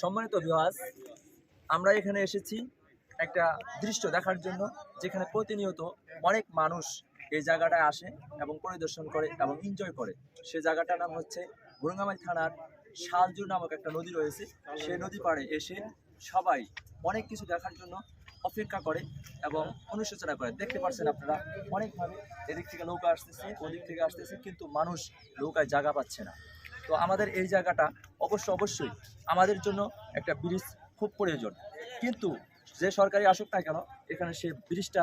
সম্মানিত ভিওয়াস আমরা এখানে এসেছি একটা দৃশ্য দেখার জন্য, যেখানে প্রতিনিয়ত অনেক মানুষ এই জায়গাটায় আসে এবং পরিদর্শন করে এবং এনজয় করে। সে জায়গাটার নাম হচ্ছে গুরুঙ্গামাই থানার শালজুর নামক একটা নদী রয়েছে। সেই নদী পাড়ে এসে সবাই অনেক কিছু দেখার জন্য অপেক্ষা করে এবং অনুশোচনা করে। দেখতে পাচ্ছেন আপনারা, অনেকভাবে এদিক থেকে নৌকা আসতেছে, ওদিক থেকে আসতেছে, কিন্তু মানুষ নৌকায় জায়গা পাচ্ছে না। তো আমাদের এই জায়গাটা অবশ্য অবশ্যই আমাদের জন্য একটা ব্রিজ খুব প্রয়োজন। কিন্তু যে সরকারি আসুক না কেন, এখানে সে ব্রিজটা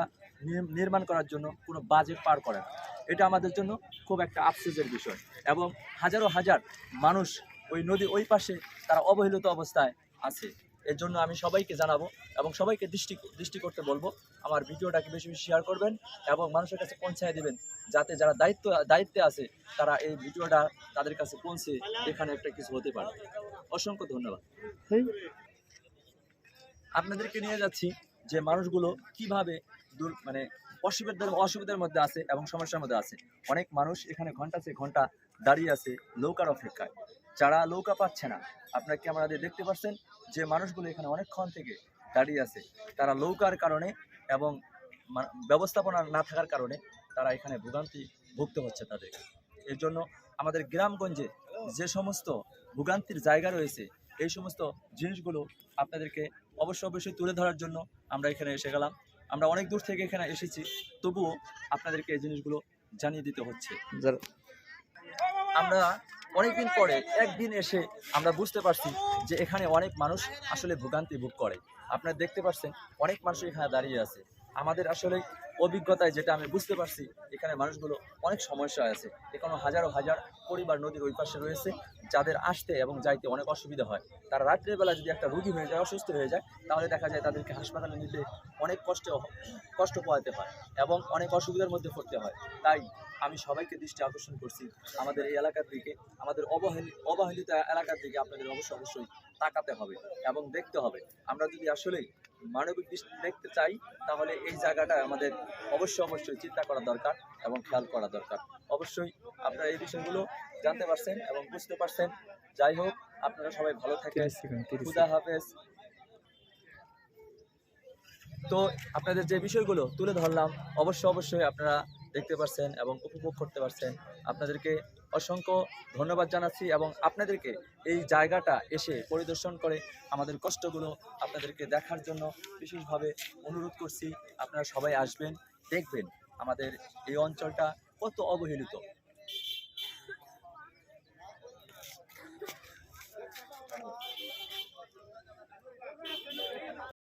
নির্মাণ করার জন্য কোনো বাজেট পার করে না। এটা আমাদের জন্য খুব একটা আফসোসের বিষয় এবং হাজারো হাজার মানুষ ওই নদী ওই পাশে তারা অবহেলিত অবস্থায় আছে। এর জন্য আমি সবাইকে জানাব এবং সবাইকে দৃষ্টি দৃষ্টি করতে বলব। আমার ভিডিওটাকে বেশি বেশি শেয়ার করবেন এবং মানুষের কাছে পৌঁছায় দেবেন যাতে যারা দায়িত্ব দায়িত্বে আছে তারা এই ভিডিওটা তাদের কাছে পৌঁছে এখানে একটা কিছু হতে পারে। অসংখ্য ধন্যবাদ। আপনাদেরকে নিয়ে যাচ্ছি যে মানুষগুলো কীভাবে দূর মানে অসুবিধার অসুবিধার মধ্যে আছে এবং সমস্যার মধ্যে আছে। অনেক মানুষ এখানে ঘণ্টা সে ঘণ্টা দাঁড়িয়ে আছে নৌকার অপেক্ষায়। যারা নৌকা পাচ্ছে না আপনারা ক্যামেরাতে দেখতে পাচ্ছেন যে মানুষগুলো এখানে অনেকক্ষণ থেকে দাঁড়িয়ে আছে। তারা নৌকার কারণে এবং ব্যবস্থাপনা না থাকার কারণে তারা এখানে ভোগান্তি ভুগতে হচ্ছে তাদের। এর জন্য আমাদের গ্রামগঞ্জে যে সমস্ত ভোগান্তির জায়গা রয়েছে এই সমস্ত জিনিসগুলো আপনাদেরকে অবশ্য অবশ্যই তুলে ধরার জন্য আমরা এখানে এসে গেলাম। আমরা অনেক দূর থেকে এখানে এসেছি তবুও আপনাদেরকে এই জিনিসগুলো জানিয়ে দিতে হচ্ছে। আমরা অনেকদিন পরে একদিন এসে আমরা বুঝতে পারছি যে এখানে অনেক মানুষ আসলে ভোগান্তি ভোগ করে। আপনারা দেখতে পাচ্ছেন অনেক মানুষ এখানে দাঁড়িয়ে আছে। আমাদের আসলে অভিজ্ঞতায় যেটা আমি বুঝতে পারছি, এখানে মানুষগুলো অনেক সমস্যা আছে। এখানে হাজারো হাজার পরিবার নদীর ওই পাশে রয়েছে, যাদের আসতে এবং যাইতে অনেক অসুবিধা হয়। তারা রাত্রের বেলা যদি একটা রুগী হয়ে যায়, অসুস্থ হয়ে যায়, তাহলে দেখা যায় তাদেরকে হাসপাতালে নিতে অনেক কষ্ট কষ্ট পোয়াতে হয় এবং অনেক অসুবিধার মধ্যে পড়তে হয়। তাই আমি সবাইকে দৃষ্টি আকর্ষণ করছি আমাদের এই এলাকার দিকে, আমাদের অবহেলি, অবহেলিত এলাকার দিকে আপনাদের অবশ্যই অবশ্যই তাকাতে হবে এবং দেখতে হবে। আমরা যদি আসলেই মানবিক দৃষ্টি দেখতে চাই তাহলে এই জায়গাটা আমাদের অবশ্যই অবশ্যই চিন্তা করা দরকার এবং খেয়াল করা দরকার। অবশ্যই আপনারা এই বিষয়গুলো জানতে পারছেন এবং বুঝতে পারছেন। যাই হোক আপনারা সবাই ভালো থাকেন। খুদা হাফেজ। তো আপনাদের যে বিষয়গুলো তুলে ধরলাম, অবশ্য অবশ্যই আপনারা দেখতে পারছেন এবং উপভোগ করতে পারছেন। আপনাদেরকে অসংখ্য ধন্যবাদ জানাচ্ছি এবং আপনাদেরকে এই জায়গাটা এসে পরিদর্শন করে আমাদের কষ্টগুলো আপনাদেরকে দেখার জন্য বিশেষভাবে অনুরোধ করছি। আপনারা সবাই আসবেন, দেখবেন আমাদের এই অঞ্চলটা কত অবহেলিত।